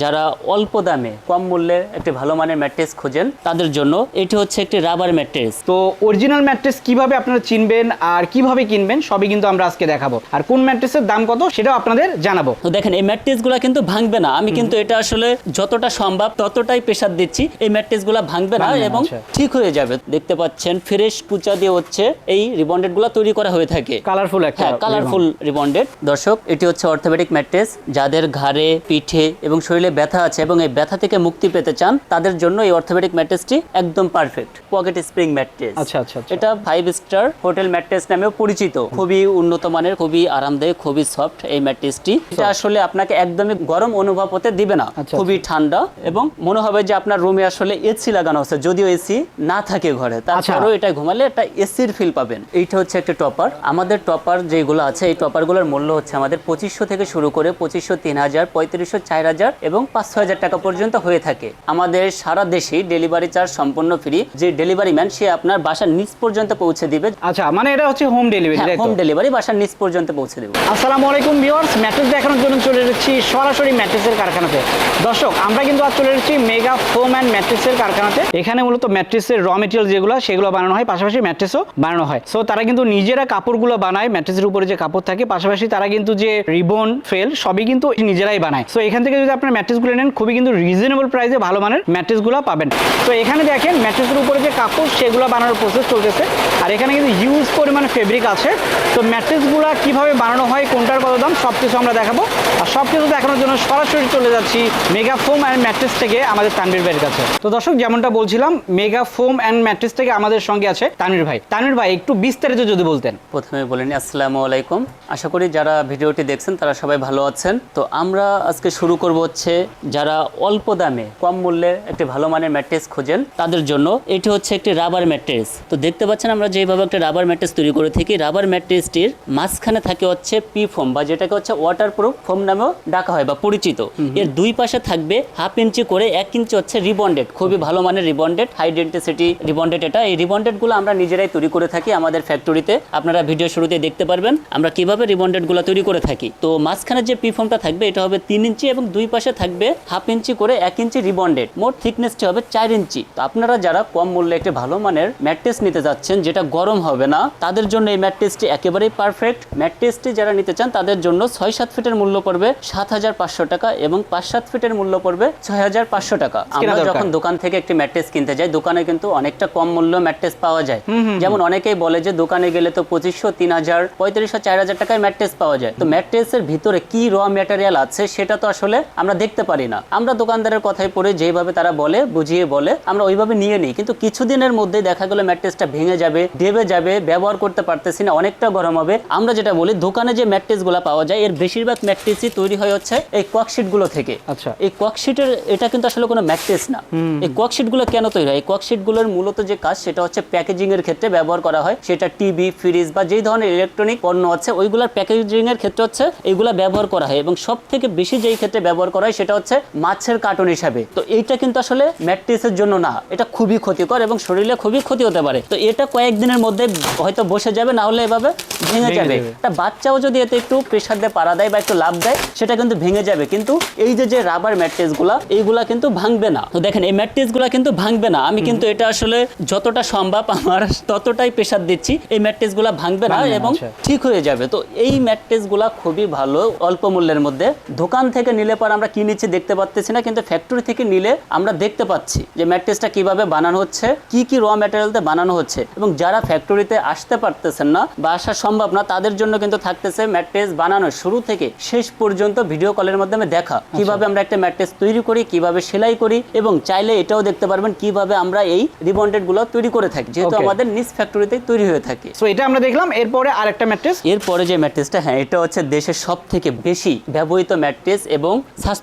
যারা অল্প দামে কম মূল্যে একটি ভালো মানের ম্যাট্রেস খোঁজেন তাদের জন্য এটি হচ্ছে একটি রাবার ম্যাট্রেস। তো অরিজিনাল ম্যাট্রেস কীভাবে আপনারা চিনবেন আর কীভাবে কিনবেন সবই কিন্তু আমরা আজকে দেখাবো। আর কোন ম্যাট্রেসের দাম কত সেটাও আপনাদের জানাব। তো দেখেন এই ম্যাট্রেসগুলো কিন্তু ভাঙবে না। আমি কিন্তু এটা আসলে যতটা সম্ভব ততটাই প্রেশার দিচ্ছি। এই ম্যাট্রেসগুলো ভাঙবে না ভাঙবে না, এবং আচ্ছা। ঠিক হয়ে যাবে। দেখতে পাচ্ছেন ফ্রেশ কুচা দিয়ে হচ্ছে এই রিবন্ডেড তৈরি করা হয়ে থাকে। কালারফুল একটা হ্যাঁ কালারফুল রিবন্ডেড। দর্শক এটি হচ্ছে অর্থোপেডিক ম্যাট্রেস। যাদের ঘাড়ে পিঠে এবং শরীরে ব্যথা আছে এবং এই ব্যথা থেকে মুক্তি পেতে চান তাদের জন্য এই অর্থোপেডিক ম্যাট্রেসটি একদম পারফেক্ট। পকেট স্প্রিং ম্যাট্রেস আচ্ছা আচ্ছা আচ্ছা। এটা ফাইভ স্টার হোটেল ম্যাট্রেস নামেও পরিচিত। খুবই উন্নত মানের খুবই আরামদায়ক খুবই সফট এই ম্যাট্রেসটি এটা আসলে আপনাকে একদমই গরম অনুভব হতে দিবে না। আচ্ছা, খুবই ঠান্ডা এবং মনে হবে যে আপনার রুমে আসলে এসি লাগানো আছে যদিও এসি না থাকে ঘরে। আচ্ছা। তাছাড়াও এটা ঘুমালে একটা এসির ফিল পাবেন। এইটা হচ্ছে একটা টপার। আমাদের টপার যেগুলো আছে এই টপারগুলোর মূল্য হচ্ছে আমাদের পঁচিশশো থেকে শুরু করে পঁচিশশো তিন হাজার পঁয়ত্রিশশো চার হাজার এবং পাঁচশো হাজার টাকা পর্যন্ত হয়ে থাকে। আমাদের সারা দেশেই ডেলিভারি চার্জ সম্পূর্ণ ফ্রি। যে ডেলিভারি ম্যান সে আপনার বাসার নিচ পর্যন্ত পৌঁছে দিবে। আচ্ছা মানে এটা হচ্ছে হোম ডেলিভারি হোম ডেলিভারি বাসার নিচ পর্যন্ত পৌঁছে দেবে। আসসালামু আলাইকুম ভিউয়ার্স ম্যাট্রেস দেখানোর জন্য চলে এসেছি সরাসরি ম্যাট্রেসের কারখানাতে। দর্শক আমরা কিন্তু আজ চলে এসেছি মেগা ফোম অ্যান্ড ম্যাট্রেসের কারখানাতে। এখানে মূলত ম্যাট্রেসের র মেটেরিয়াল যেগুলো সেগুলো বানানো হয় পাশাপাশি ম্যাট্রেসও বানানো হয়। সো তারা কিন্তু নিজেরা কাপড়গুলো বানায় ম্যাট্রেসের উপরে যে কাপড় থাকে পাশাপাশি তারা কিন্তু যে রিবন ফেল সবই কিন্তু নিজেরাই বানায়। সো এখান থেকে যদি আপনার ম্যাট্রেসগুলো নেন, খুবই কিন্তু রিজনেবল প্রাইসে ভালো মানের ম্যাট্রেসগুলো পাবেন। তো এখানে দেখেন, ম্যাট্রেসের উপরে যে কাপড়, সেগুলো বানানোর প্রসেস চলতেছে। আর এখানে কিন্তু ইউজ পরিমাণে ফেব্রিক আছে। তো ম্যাট্রেসগুলো কীভাবে বানানো হয়, কোনটার কত দাম সব কিছু আমরা দেখাবো। আর সব কিছু দেখানোর জন্য সরাসরি চলে যাচ্ছি মেগা ফোম অ্যান্ড ম্যাট্রেস থেকে আমাদের তানভীর ভাইয়ের কাছে। তো দর্শক, যেমনটা বলছিলাম মেগা ফোম অ্যান্ড ম্যাট্রেস থেকে আমাদের সঙ্গে আছে তানভীর ভাই। তানভীর ভাই, একটু বিস্তারিত যদি বলতেন। প্রথমে বলে নিই, আসসালামু আলাইকুম। আশা করি যারা ভিডিওটি দেখছেন, তারা সবাই ভালো আছেন। তো আমরা আজকে শুরু করব হচ্ছে যারা অল্প দামে কম মূল্যে একটি ভালো মানের ম্যাট্রেস খোঁজেন তাদের জন্য এটি হচ্ছে একটি রাবার ম্যাট্রেস। তো দেখতে পাচ্ছেন আমরা যেভাবে একটা রাবার ম্যাট্রেস তৈরি করে থাকি রাবার ম্যাট্রেসটির মাঝখানে থাকে হচ্ছে পি ফোম বা যেটাকে হচ্ছে ওয়াটার প্রুফ ফোম নামেও ডাকা হয় বা পরিচিত। এর দুই পাশে থাকবে হাফ ইঞ্চি করে এক ইঞ্চি হচ্ছে রিবন্ডেড খুবই ভালো মানের রিবন্ডেড হাই ডেন্টিসিটি রিবন্ডেড এটা। এই রিবন্ডেডগুলো আমরা নিজেরাই তৈরি করে থাকি আমাদের ফ্যাক্টরিতে আপনারা ভিডিও শুরুতে দেখতে পারবেন আমরা কীভাবে রিবন্ডেডগুলো তৈরি করে থাকি। তো মাঝখানে যে পি ফোমটা থাকবে এটা হবে তিন ইঞ্চি এবং দুই পাশে থাকবে হাফ ইঞ্চি করে এক ইঞ্চি রিবন্ডেড। মোট থিকনেসটি হবে চার ইঞ্চি। তো আপনারা যারা কম মূল্যে একটি ভালো মানের ম্যাট্রেস নিতে যাচ্ছেন যেটা গরম হবে না তাদের জন্য এই ম্যাট্রেসটি একেবারেই পারফেক্ট ম্যাট্রেসটি যারা নিতে চান তাদের জন্য ছয় সাত ফিটের মূল্য পড়বে সাত হাজার পাঁচশো টাকা এবং পাঁচ সাত ফিটের মূল্য পড়বে ছয় হাজার পাঁচশো টাকা। আমরা যখন দোকান থেকে একটি ম্যাট্রেস কিনতে যাই দোকানে কিন্তু অনেকটা কম মূল্য ম্যাট্রেস পাওয়া যায়। যেমন অনেকেই বলে যে দোকানে গেলে তো পঁচিশশো তিন হাজার পঁয়ত্রিশশো চার হাজার টাকায় ম্যাট্রেস পাওয়া যায়। তো ম্যাট্রেসের ভিতরে কি র ম্যাটেরিয়াল আছে সেটা তো আসলে আমরা দেখতে পারি না। আমরা দোকানদারের কথাই পড়ে যেভাবে তারা বলে বুঝিয়ে বলে আমরা ওইভাবে নিয়ে নিই। কিন্তু কিছুদিনের মধ্যে দেখা গেলো ম্যাট্রেসটা ভেঙে যাবে দেবে যাবে ব্যবহার করতে পারতেছি না অনেকটা গরম হবে। আমরা যেটা বলি দোকানে যে ম্যাট্রেসগুলো পাওয়া যায় এর বেশিরভাগ ম্যাট্রেসই তৈরি হয় হচ্ছে এই ককশিটগুলো থেকে। আচ্ছা। এই ককশিটের এটা কিন্তু আসলে কোনো ম্যাট্রেস না। এই ককশিটগুলো কেন তৈরি হয়? এই ককশিটগুলোর মূলত যে কাজ সেটা হচ্ছে প্যাকেজিং এর ক্ষেত্রে ব্যবহার করা হয়। সেটা টিভি ফ্রিজ বা যেই ধরনের ইলেকট্রনিক পণ্য আছে ওইগুলোর প্যাকেজিং এর ক্ষেত্রে হচ্ছে এইগুলা ব্যবহার করা হয়। এবং সব থেকে বেশি যেই ক্ষেত্রে ব্যবহার করা হয় সেটা হচ্ছে মাছের কার্টুন হিসাবে। তো এইটা কিন্তু আসলে ম্যাট্রেসের জন্য না এটা খুবই ক্ষতিকর এবং শরীরে খুবই ক্ষতি হতে পারে। তো এটা কয়েকদিনের মধ্যে হয়তো বসে যাবে না হলে এভাবে ভেঙে যাবে। একটা বাচ্চাও যদি এতে একটু প্রেশার দিয়ে পাড়া দেয় বা একটু লাভ দেয় সেটা কিন্তু ভেঙে যাবে। কিন্তু এই যে যে রাবার ম্যাট্রেসগুলা এইগুলা কিন্তু ভাঙবে না। তো দেখেন এই ম্যাট্রেসগুলা কিন্তু ভাঙবে না। আমি কিন্তু এটা আসলে যতটা সম্ভব আমার ততটাই প্রেশার দিচ্ছি। এই ম্যাট্রেসগুলা ভাঙবে না এবং আচ্ছা। ঠিক হয়ে যাবে। তো এই ম্যাট্রেসগুলা খুবই ভালো অল্প মূল্যের মধ্যে। দোকান থেকে নিলে পর আমরা কি নিচ্ছি দেখতে পাচ্ছি না কিন্তু ফ্যাক্টরি থেকে নিলে আমরা দেখতে পাচ্ছি যে ম্যাট্রেসটা কীভাবে বানানো হচ্ছে কি কি র ম্যাটেরিয়ালতে বানানো হচ্ছে। এবং যারা ফ্যাক্টরিতে আসতে পারতেছেন না বা আসা সম্ভব না তাদের জন্য কিন্তু থাকতেছে ম্যাট্রেস বানানো শুরু থেকে শেষ পর্যন্ত ভিডিও কলের মাধ্যমে দেখা। কীভাবে আমরা একটা ম্যাট্রেস তৈরি করি কীভাবে সেলাই করি এবং চাইলে এটাও দেখতে পারবেন কীভাবে আমরা এই রিবন্ডেডগুলো তৈরি করে থাকি যেহেতু আমাদের নিজ ফ্যাক্টরিতে তৈরি হয়ে থাকে। সো এটা আমরা দেখলাম এরপরে আরেকটা ম্যাট্রেস। এরপরে যে ম্যাট্রেসটা হ্যাঁ এটা হচ্ছে দেশের সব থেকে বেশি ব্যবহৃত ম্যাট্রেস এবং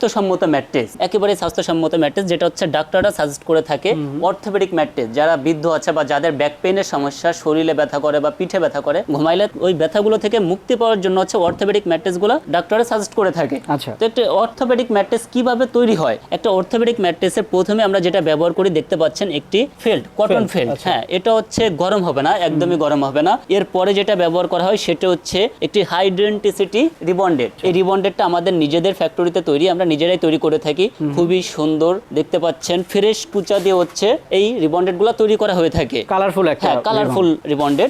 স্বাস্থ্যসম্মত ম্যাট্রেস একেবারে স্বাস্থ্যসম্মত ম্যাট্রেস যেটা হচ্ছে ডাক্তাররা সাজেস্ট করে থাকে অর্থোপেডিক ম্যাট্রেস যারা বৃদ্ধ আছে বা যাদের ব্যাক পেইনের সমস্যা শরীরে ব্যথা করে বা পিঠে ব্যথা করে ঘুমাইলে ওই ব্যথাগুলো থেকে মুক্তি পাওয়ার জন্য হচ্ছে অর্থোপেডিক ম্যাট্রেসগুলো ডাক্তাররা সাজেস্ট করে থাকে। আচ্ছা। তো একটা অর্থোপেডিক ম্যাট্রেস কীভাবে তৈরি হয়? একটা অর্থোপেডিক ম্যাট্রেসের প্রথমে আমরা যেটা ব্যবহার করি দেখতে পাচ্ছেন একটি ফেল্ট কটন ফেল্ট আচ্ছা। হ্যাঁ এটা হচ্ছে গরম হবে না একদমই গরম হবে না। এরপরে যেটা ব্যবহার করা হয় সেটা হচ্ছে একটি হাই ডেন্টিসিটি রিবন্ডেড এই রিবন্ডেডটা আমাদের নিজেদের ফ্যাক্টরিতে তৈরি আমরা নিজেরাই তৈরি করে থাকি। খুবই সুন্দর দেখতে পাচ্ছেন। ফ্রেশ কুচা দিয়ে হচ্ছে এই রিবন্ডেডগুলা তৈরি করা হয়ে থাকে। কালারফুল একটা হ্যাঁ কালারফুল রিবন্ডেড।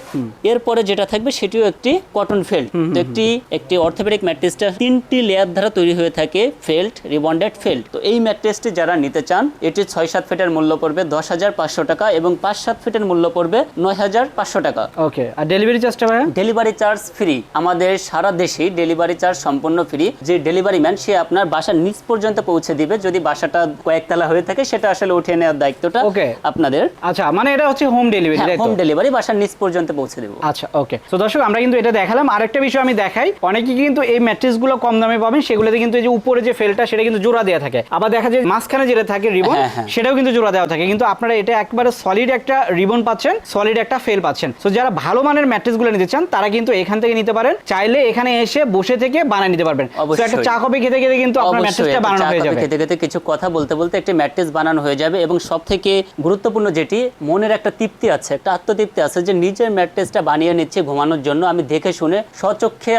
এরপরে যেটা থাকবে সেটিও একটি কটন ফেল্ট তো একটি একটি অর্থোপেডিক ম্যাট্রেসটা তিনটি লেয়ার দ্বারা তৈরি হয়ে থাকে ফেল্ট রিবন্ডেড ফেল্ট তো এই ম্যাট্রেসটি যারা নিতে চান এটি ছয় সাত ফিটের মূল্য পড়বে দশ হাজার পাঁচশো টাকা এবং পাঁচ সাত ফিটের মূল্য পড়বে নয় হাজার পাঁচশো টাকা। ওকে আর ডেলিভারি চার্জটা ভাইয়া? ডেলিভারি চার্জ ফ্রি আমাদের সারা দেশেই ডেলিভারি চার্জ সম্পূর্ণ ফ্রি যে ডেলিভারি ম্যান সে আপনার বাসার নিচ পর্যন্ত পৌঁছে দিবে যদি বাসাটা কয়েকতলা হয়ে থাকে সেটা আসলে উঠিয়ে নেওয়ার দায়িত্বটা Okay. আপনাদের। আচ্ছা মানে এটা হচ্ছে হোম ডেলিভারি হোম ডেলিভারি বাসার নিচ পর্যন্ত পৌঁছে দেবো। আচ্ছা ওকে তো দর্শক আমরা কিন্তু এটা দেখালাম। আরেকটা বিষয় আমি দেখাই অনেকে কিন্তু এই ম্যাট্রেসগুলো কম দামে পাবেন সেগুলোতে কিন্তু এই যে উপরে যে ফেলটা সেটা কিন্তু জোড়া দেওয়া থাকে। আবার দেখা যায় মাঝখানে যেটা থাকে রিবন হ্যাঁ, হ্যাঁ। সেটাও কিন্তু জোড়া দেওয়া থাকে। কিন্তু আপনারা এটা একবারে সলিড একটা রিবন পাচ্ছেন সলিড একটা ফেল পাচ্ছেন। তো যারা ভালো মানের ম্যাট্রেসগুলো নিতে চান তারা কিন্তু এখান থেকে নিতে পারেন। চাইলে এখানে এসে বসে থেকে বানিয়ে নিতে পারবেন। একটা চা কফি খেতে খেতে কিন্তু আপনার বানানো হয়ে যাবে। খেতে খেতে কিছু কথা বলতে বলতে একটি ম্যাট্রেস বানানো হয়ে যাবে এবং সব থেকে গুরুত্বপূর্ণ যেটি মনের একটা তৃপ্তি আছে একটা আত্মতৃপ্তি আছে যে নিজের ম্যাট্রেসটা বানিয়ে নিচ্ছে ঘুমানোর জন্য। আমি দেখে শুনে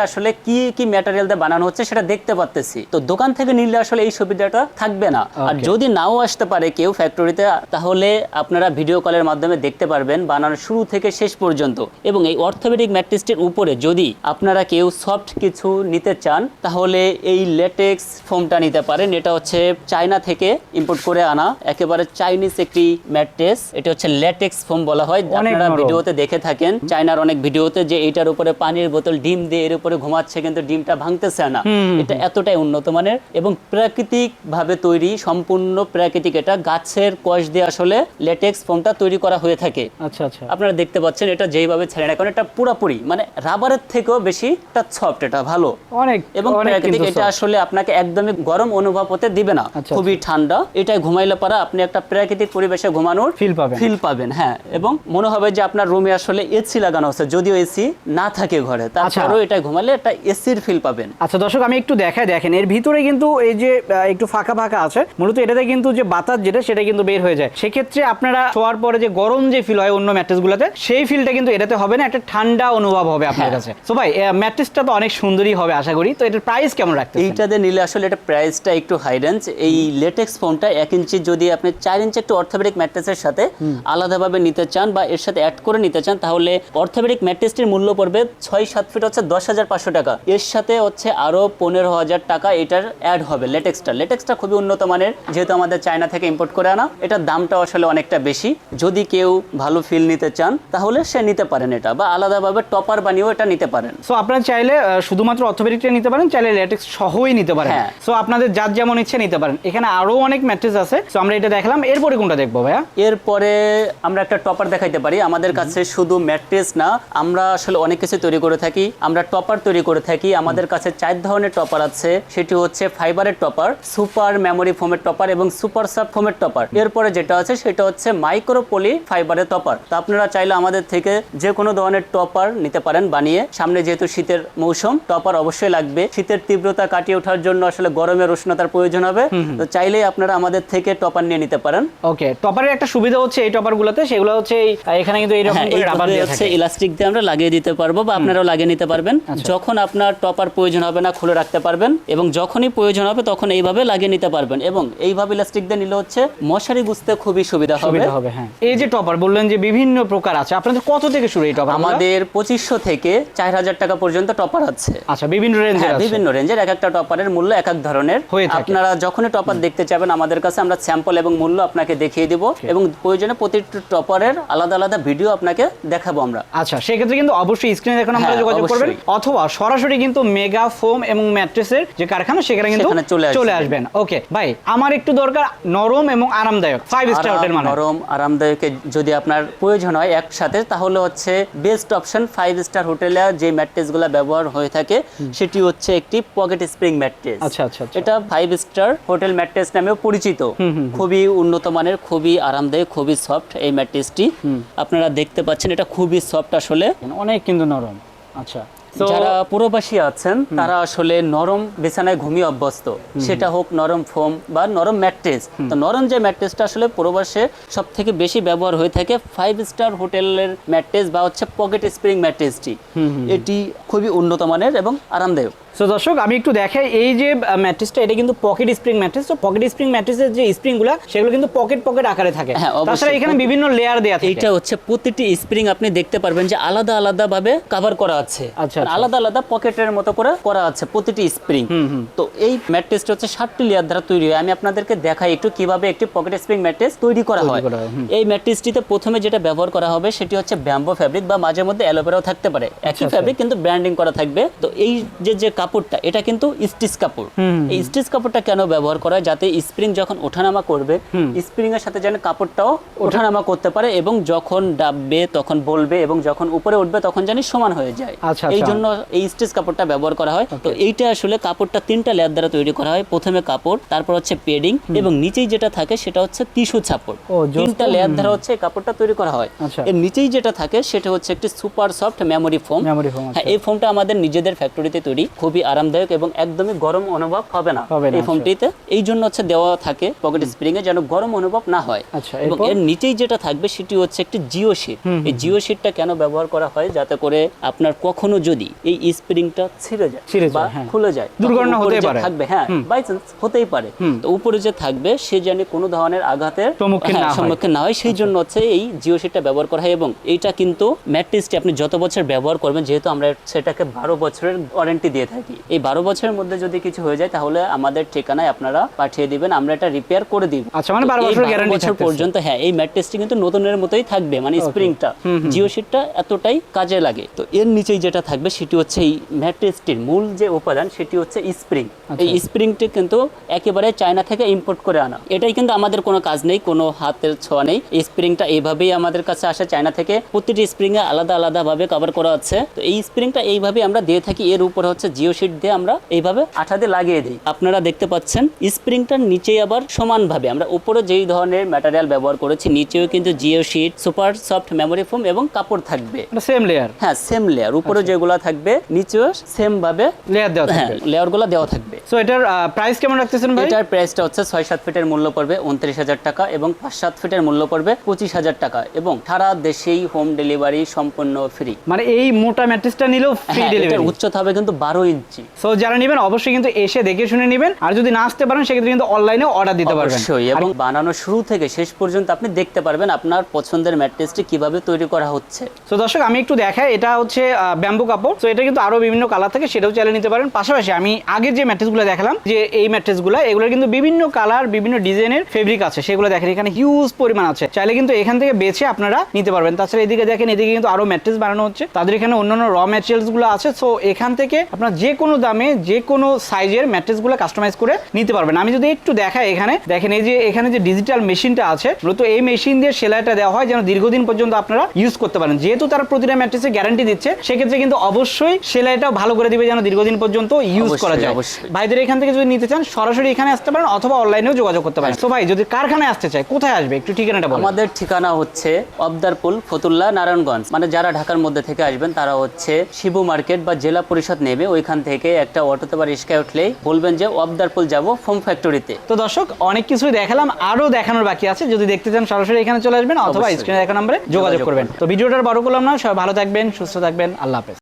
আসলে কি কি ম্যাটেরিয়াল দিয়ে বানানো হচ্ছে সেটা দেখতে তো দোকান থেকে নিলে আসলে এই সুবিধাটা থাকবে না। আর যদি নাও আসতে পারে কেউ ফ্যাক্টরিতে তাহলে আপনারা ভিডিও কলের মাধ্যমে দেখতে পারবেন বানানোর শুরু থেকে শেষ পর্যন্ত। এবং এই অর্থোপেডিক ম্যাট্রেসটির উপরে যদি আপনারা কেউ সফট কিছু নিতে চান তাহলে এই লেটেক্স ফোমটা নিতে পারেন। এটা হচ্ছে চায়না থেকে ইম্পোর্ট করে আনা। একেবারে চাইনিজ একটি ম্যাট্রেস এটা হচ্ছে লেটেক্স ফোম বলা হয়। আপনারা ভিডিওতে দেখে থাকেন। চায়নার অনেক ভিডিওতে যে এটার উপরে পানির বোতল ডিম দিয়ে এর উপরে ঘুমাচ্ছে কিন্তু ডিমটা ভাঙতেছে না। এটা এতটাই উন্নত মানের এবং প্রাকৃতিক ভাবে তৈরি সম্পূর্ণ প্রাকৃতিক এটা। গাছের কষ দিয়ে আসলে লেটেক্স ফোমটা তৈরি করা হয়ে থাকে। আচ্ছা আচ্ছা। আপনারা দেখতে পাচ্ছেন এটা যেইভাবে ছেড়ে না। কারণ এটা পুরোপুরি মানে রাবারের থেকেও বেশি এটা সফট এটা ভালো। অনেক এবং প্রাকৃতিক এটা আসলে আপনাকে একদমই গরম অনুভব হতে দিবে না। আচ্ছা, খুবই ঠান্ডা। এটাই ঘুমাইলে পারা আপনি একটা প্রাকৃতিক পরিবেশে ঘুমানোর Feel পাবেন। ফিল পাবেন হ্যাঁ। এবং মনে হবে যে আপনার রুমে আসলে এসি লাগানো আছে যদিও এসি না থাকে ঘরে। তারপরেও এটা ঘুমালে একটা এসির ফিল পাবেন। আচ্ছা দর্শক আমি একটু দেখাই দেখেন। এর ভিতরে কিন্তু এই যে একটু ফাঁকা ফাঁকা আছে মূলত এটাতে কিন্তু যে বাতাস যেটা সেটা কিন্তু বের হয়ে যায়। সেক্ষেত্রে আপনারা শোয়ার পরে যে গরম যে ফিল হয় অন্য ম্যাট্রেসগুলোতে সেই ফিলটা কিন্তু এটাতে হবে না একটা ঠান্ডা অনুভব হবে আপনার হ্যাঁ। কাছে। তো ভাই ম্যাট্রেসটা তো অনেক সুন্দরই হবে আশা করি। তো এটার প্রাইস কেমন রাখতে এইটাতে নিলে আসলে এটা প্রাইসটা একটু হাই রেঞ্জ এই লেটেক্স ফোনটা এক ইঞ্চি যদি আপনি চার ইঞ্চি একটু অর্থোপেডিক ম্যাট্রেসের সাথে আলাদাভাবে নিতে চান বা এর সাথে অ্যাড করে নিতে চান তাহলে অর্থোপেডিক ম্যাট্রেসটির মূল্য পড়বে ছয় সাত ফিট হচ্ছে দশ হাজার পাঁচশো টাকা। এর সাথে হচ্ছে আরও পনেরো হাজার টাকা এটার অ্যাড হবে লেটেক্সটা লেটেক্সটা খুবই উন্নত মানের যেহেতু আমাদের চায়না থেকে ইম্পোর্ট করে আনা এটার দামটা আসলে অনেকটা বেশি। যদি কেউ ভালো ফিল নিতে চান তাহলে সে নিতে পারেন এটা বা আলাদাভাবে টপার বানিয়েও এটা নিতে পারেন। সো আপনারা চাইলে শুধুমাত্র অর্থোপেডিকটা নিতে পারেন চাইলে লেটেক্স সহই নিতে পারেন। হ্যাঁ। সো আপনাদের যার যেমন ইচ্ছে নিতে পারেন। এখানে আরও অনেক ম্যাট্রেস আছে। সো আমরা এটা দেখলাম। এরপরে কোনটা দেখব ভাইয়া? এরপরে আমরা একটা টপার দেখাইতে পারি। আমাদের কাছে শুধু ম্যাট্রেস না আমরা আসলে অনেক কিছু তৈরি করে থাকি। আমরা টপার তৈরি করে থাকি। আমাদের কাছে চার ধরনের টপার আছে। সেটি হচ্ছে ফাইবারের টপার সুপার মেমোরি ফোমের টপার এবং সুপার সফট ফোমের টপার এরপরে যেটা আছে সেটা হচ্ছে মাইক্রো পলি ফাইবারের টপার তো আপনারা চাইলে আমাদের থেকে যে কোনো ধরনের টপার নিতে পারেন বানিয়ে। সামনে যেহেতু শীতের মৌসুম টপার অবশ্যই লাগবে। শীতের তীব্রতা কাটিয়ে ওঠার জন্য আসলে গরমের উষ্ণতার প্রয়োজন হবে। তো চাইলেই আপনারা আমাদের থেকে টপার নিয়ে নিতে পারেন। ওকে টপারের একটা সুবিধা হচ্ছে এই টপারগুলোতে সেগুলো হচ্ছে এই এখানে কিন্তু এরকম হ্যাঁ করে রাবার দেওয়া হচ্ছে ইলাস্টিক দিয়ে আমরা লাগিয়ে দিতে পারব বা আপনারাও লাগিয়ে নিতে পারবেন। আচ্ছা। যখন আপনার টপার প্রয়োজন হবে না খুলে রাখতে পারবেন এবং যখনই প্রয়োজন হবে তখন এইভাবে লাগিয়ে নিতে পারবেন এবং এইভাবে ইলাস্টিক দিয়ে নিলে হচ্ছে মশারি বুঝতে খুবই সুবিধা হবে। হবে হ্যাঁ। এই যে টপার বললেন যে বিভিন্ন প্রকার আছে। আপনাদের কত থেকে শুরু এই টপার আমাদের পঁচিশশো থেকে চার হাজার টাকা পর্যন্ত টপার আছে। আচ্ছা বিভিন্ন রেঞ্জের হ্যাঁ বিভিন্ন রেঞ্জের এক একটা টপারের মূল্য এক এক ধরনের। আপনারা যখনই টপার দেখতে চাবেন আমাদের কাছে আমরা স্যাম্পল এবং মূল্য আপনাকে দেখিয়ে দিব এবং প্রয়োজনে প্রতিটি টপারের আলাদা আলাদা ভিডিও আপনাকে দেখাবো আমরা। আচ্ছা সেক্ষেত্রে কিন্তু অবশ্যই স্ক্রিনে দেখুন আমরা যোগাযোগ করবেন। অথবা সরাসরি কিন্তু মেগা ফোম এবং ম্যাট্রেসের যে কারখানা সেখানে কিন্তু চলে আসবেন। ওকে ভাই আমার একটু দরকার নরম এবং আরামদায়ক ফাইভ স্টার হোটেল মানে। নরম আরামদায়ক যদি আপনার প্রয়োজন হয় একসাথে তাহলে হচ্ছে বেস্ট অপশন ফাইভ স্টার হোটেলে যে ম্যাট্রেসগুলো ব্যবহার হয়ে থাকে সেটি হচ্ছে একটি পকেট স্প্রিং ম্যাট্রেস আচ্ছা, আচ্ছা, আচ্ছা। এটা ফাইভ স্টার হোটেল ম্যাট্রেস নামেও পরিচিত। খুবই উন্নত মানের খুবই আরামদায়ক খুবই সফট এই ম্যাট্রেসটি। আপনারা দেখতে পাচ্ছেন এটা খুবই সফট আসলে। অনেক কিন্তু নরম। আচ্ছা। যারা প্রবাসী আছেন তারা আসলে নরম বিছানায় ঘুমিয়ে অভ্যস্ত। সেটা হোক নরম ফোম বা নরম ম্যাট্রেস। তো নরম যে ম্যাট্রেসটা আসলে প্রবাসে সব থেকে বেশি ব্যবহার হয়ে থাকে ফাইভ স্টার হোটেলের ম্যাট্রেস বা হচ্ছে পকেট স্প্রিং ম্যাট্রেসটি। এটি খুবই উন্নত মানের এবং আরামদায়ক। সো দর্শক আমি একটু দেখাই এই যে ম্যাট্রেসটা এটা কিন্তু পকেট স্প্রিং ম্যাট্রেস। তো পকেট স্প্রিং ম্যাট্রেসের যে স্প্রিংগুলো সেগুলো কিন্তু পকেট পকেট আকারে থাকে। হ্যাঁ। তাছাড়া এখানে বিভিন্ন লেয়ার দেওয়া থাকে। এইটা হচ্ছে প্রতিটি স্প্রিং আপনি দেখতে পারবেন যে আলাদা আলাদা ভাবে কভার করা আছে। আচ্ছা। আলাদা আলাদা পকেটের মতো করে করা আছে প্রতিটি স্প্রিং। তো এই ম্যাট্রেসটা হচ্ছে ষাটটি লেয়ার দ্বারা তৈরি হয়। আমি আপনাদেরকে দেখাই একটু কীভাবে একটি পকেট স্প্রিং ম্যাট্রেস তৈরি করা হয়। এই ম্যাট্রেসটিতে প্রথমে যেটা ব্যবহার করা হবে সেটি হচ্ছে ব্যাম্বো ফ্যাব্রিক বা মাঝে মধ্যে অ্যালোভেরাও থাকতে পারে। একই আচ্ছা। ফ্যাব্রিক কিন্তু ব্র্যান্ডিং করা থাকবে। তো এই যে যে কাপড়টা এটা কিন্তু স্টিচ কাপড়। এই স্টিচ কাপড়টা কেন ব্যবহার করা হয়? যাতে স্প্রিং যখন ওঠানামা করবে স্প্রিং এর সাথে যেন কাপড়টাও ওঠানামা করতে পারে এবং যখন ডাববে তখন বলবে এবং যখন উপরে উঠবে তখন জানি সমান হয়ে যায়। আচ্ছা, এই আচ্ছা। জন্য এই স্টিচ কাপড়টা ব্যবহার করা হয়। তো এইটা আসলে কাপড়টা তিনটা লেয়ার দ্বারা তৈরি করা হয়। প্রথমে কাপড় তারপর হচ্ছে পেডিং এবং নিচেই যেটা থাকে সেটা হচ্ছে টিস্যু ছাপড়। তিনটা লেয়ার দ্বারা হচ্ছে কাপড়টা তৈরি করা হয়। আচ্ছা। এর নিচেই যেটা থাকে সেটা হচ্ছে একটি সুপার সফট মেমোরি ফোম হ্যাঁ আচ্ছা। এই ফোমটা আমাদের নিজেদের ফ্যাক্টরিতে তৈরি। খুবই আরামদায়ক এবং একদমই গরম অনুভব হবে না এই আচ্ছা। ফোমটিতে এই জন্য হচ্ছে দেওয়া থাকে পকেট স্প্রিং এ যেন গরম অনুভব না হয়। আচ্ছা, এবং এর নিচেই যেটা থাকবে সেটি হচ্ছে একটি জিও শিট এই জিও শিটটা কেন ব্যবহার করা হয়? যাতে করে আপনার কখনো যদি এই স্প্রিংটা ছিঁড়ে যায় ছিঁড়ে বা হ্যাঁ। খুলে যায়। দুর্ঘটনা যে পারে। থাকবে হ্যাঁ বাই চান্স হতেই পারে। তো উপরে যে থাকবে সে জানি কোনো ধরনের আঘাতের সম্মুখীন হ্যাঁ, না হয়। সম্মুখীন না হয়। সেই জন্য হচ্ছে এই জিও শিটটা ব্যবহার করা হয় এবং এইটা কিন্তু ম্যাট্রিক্সটি আপনি যত বছর ব্যবহার করবেন যেহেতু আমরা সেটাকে বারো বছরের ওয়ারেন্টি দিয়ে থাকি। এই বারো বছরের মধ্যে যদি কিছু হয়ে যায় তাহলে আমাদের ঠিকানায় আপনারা পাঠিয়ে দিবেন। আমরা এটা রিপেয়ার করে দিব। আচ্ছা, মানে বারো এই বছরের guarantee বছর পর্যন্ত হ্যাঁ এই ম্যাট্রিক্সটি কিন্তু নতুনের মতোই থাকবে। মানে স্প্রিংটা জিও শিটটা এতটাই কাজে লাগে। তো এর নিচেই যেটা থাকবে সেটি হচ্ছে এই ম্যাট্রিক্সটির মূল যে উপাদান সেটি হচ্ছে স্প্রিং। আচ্ছা। এই স্প্রিংটি কিন্তু একেবারে চায়না থেকে ইম্পোর্ট করে আনা। এটাই কিন্তু আমাদের কোনো কাজ নেই কোনো হাতের ছোঁয়া নেই। স্প্রিংটা এইভাবেই আমাদের কাছে আসে। চায়না থেকে প্রতিটি স্প্রিং এ আলাদা আলাদা ভাবে কভার করা আছে। তো এই স্প্রিংটা এইভাবে আমরা দিয়ে থাকি। এর উপরে হচ্ছে জিও শিট দিয়ে আমরা এইভাবে আঠা দিয়ে লাগিয়ে দিই। আপনারা দেখতে পাচ্ছেন স্প্রিংটার নিচেই আবার সমানভাবে আমরা উপরে যেই ধরনের ম্যাটেরিয়াল ব্যবহার করেছি নিচেও কিন্তু geo sheet super soft memory foam এবং কাপড় থাকবে। এটা সেম লেয়ার হ্যাঁ সেম লেয়ার উপরে যেগুলো থাকবে নিচেও সেম ভাবে লেয়ার দেওয়া হ্যাঁ থাকবে। লেয়ারগুলো দেওয়া থাকবে। সো এটার প্রাইস কেমন রাখতেছেন ভাই? এটার প্রাইসটা হচ্ছে ছয় সাত ফিটের মূল্য পড়বে উনত্রিশ হাজার টাকা এবং পাঁচ সাত ফিটের মূল্য পড়বে পঁচিশ হাজার টাকা এবং সারা দেশেই হোম ডেলিভারি সম্পূর্ণ ফ্রি মানে এই মোটা ম্যাট্রেসটা নিলেও ফ্রি হ্যাঁ, ডেলিভারি উচ্চতা হবে কিন্তু বারো ইঞ্চি। সো যারা নেবেন অবশ্যই কিন্তু এসে দেখে শুনে নেবেন। আর যদি না আসতে পারেন সেক্ষেত্রে কিন্তু অনলাইনে অর্ডার দিতে পারবেন। অবশ্যই এবং বানানো শুরু থেকে শেষ পর্যন্ত আপনি দেখতে পারবেন আপনার পছন্দের ম্যাট্রেসটি কীভাবে তৈরি করা হচ্ছে। তো দর্শক আমি একটু দেখাই। এটা হচ্ছে ব্যাম্বু কাপড়। তো এটা কিন্তু আরও বিভিন্ন কালার থাকে, সেটাও চালিয়ে নিতে পারেন। পাশাপাশি আমি আগের যে ম্যাট্রেসগুলো দেখালাম, যে এই ম্যাট্রেসগুলো এগুলো কিন্তু বিভিন্ন কালার বিভিন্ন ডিজাইনের ফেব্রিক আছে। সেগুলো দেখেন, এখানে হিউজ পরিমাণ আছে। চাইলে কিন্তু এখান থেকে বেছে আপনারা নিতে পারবেন। তাছাড়া এদিকে দেখেন, এদিকে কিন্তু আরও ম্যাট্রেস বানানো হচ্ছে। তাদের এখানে অন্যান্য র ম্যাটেরিয়ালসগুলো আছে। সো এখান থেকে আপনার যে কোনো দামে, যে কোনো সাইজের ম্যাট্রেসগুলো কাস্টমাইজ করে নিতে পারবেন। আমি যদি একটু দেখাই এখানে, দেখেন এই যে এখানে যে ডিজিটাল মেশিনটা আছে, মূলত এই মেশিন দিয়ে সেলাইটা দেওয়া হয়, যেন দীর্ঘদিন পর্যন্ত আপনারা ইউজ করতে পারেন। যেহেতু তারা প্রতিটা ম্যাট্রেসে গ্যারান্টি দিচ্ছে, সেক্ষেত্রে কিন্তু অবশ্যই সেলাইটা ভালো করে দিবে যেন দীর্ঘদিন পর্যন্ত ইউজ করা যায়। অবশ্যই। ভাইদের এখান থেকে যদি নিতে চান সরাসরি এখানে আসতে পারেন অথবা অনলাইনেও যোগাযোগ করতে পারেন। তো ভাই যদি কারখানায় আসতে চায় কোথায় আসবে? একটু ঠিকানাটা বলুন। আমাদের ঠিকানা হচ্ছে অবদারপুল ফতুল্লা নারায়ণগঞ্জ। মানে যারা ঢাকার মধ্যে থেকে আসবেন তারা হচ্ছে শিবু মার্কেট বা জেলা পরিষদ নেবে। ওইখান থেকে একটা অটোতে বা রিক্সায় উঠলেই বলবেন যে অবদারপুল যাব ফোম ফ্যাক্টরিতে। তো দর্শক অনেক কিছুই দেখালাম আরও দেখানোর বাকি আছে। যদি দেখতে চান সরাসরি এখানে চলে আসবেন অথবা স্ক্রিনে দেখা নম্বরে যোগাযোগ করবেন। তো ভিডিওটা বড় করলাম না সবাই ভালো থাকবেন সুস্থ থাকবেন আল্লাহ হাফেজ।